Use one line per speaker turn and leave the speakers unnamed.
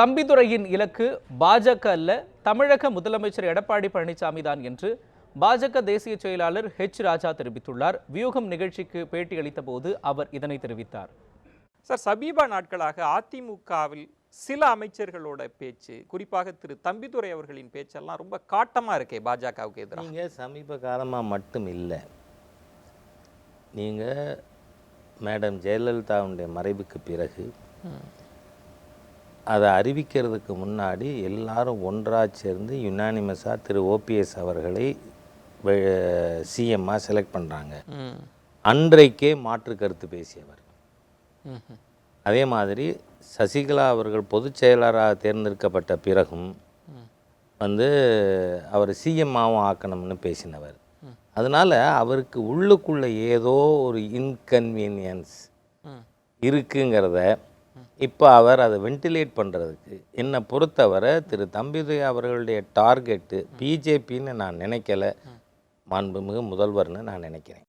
தம்பிதுரையின் இலக்கு பாஜக அல்ல தமிழக முதலமைச்சர் எடப்பாடி பழனிசாமி தான் என்று பாஜக தேசிய செயலாளர் ஹெச் ராஜா தெரிவித்துள்ளார். வியூகம் நிகழ்ச்சிக்கு பேட்டியளித்த போது அவர் இதனை தெரிவித்தார்.
சார் சமீப நாட்களாக அதிமுகவில் சில அமைச்சர்களோட பேச்சு குறிப்பாக திரு தம்பிதுரை அவர்களின் பேச்செல்லாம் ரொம்ப காட்டமா இருக்கே பாஜகவுக்கு எதிராக.
நீங்கள் சமீப காலமாக மட்டும் இல்லை. நீங்கள் மேடம் ஜெயலலிதாவுடைய மறைவுக்கு பிறகு அதை அறிவிக்கிறதுக்கு முன்னாடி எல்லாரும் ஒன்றாக சேர்ந்து யுனானிமஸாக திரு ஓபிஎஸ் அவர்களை சிஎம்மாக செலக்ட் பண்ணுறாங்க அன்றைக்கே மாற்று கருத்து பேசியவர். அதே மாதிரி சசிகலா அவர்கள் பொதுச் செயலராக தேர்ந்தெடுக்கப்பட்ட பிறகும் வந்து அவர் சிஎம்மாவும் ஆக்கணும்னு பேசினவர். அதனால அவருக்கு உள்ளுக்குள்ள ஏதோ ஒரு இன்கன்வீனியன்ஸ் இருக்குங்கிறத இப்போ அவர் அதை வென்டிலேட் பண்ணுறதுக்கு. என்னை பொறுத்தவரை திரு தம்பிதுரை அவர்களுடைய டார்கெட்டு பிஜேபின்னு நான் நினைக்கல. மாண்புமிகு முதல்வர்னு நான் நினைக்கிறேன்.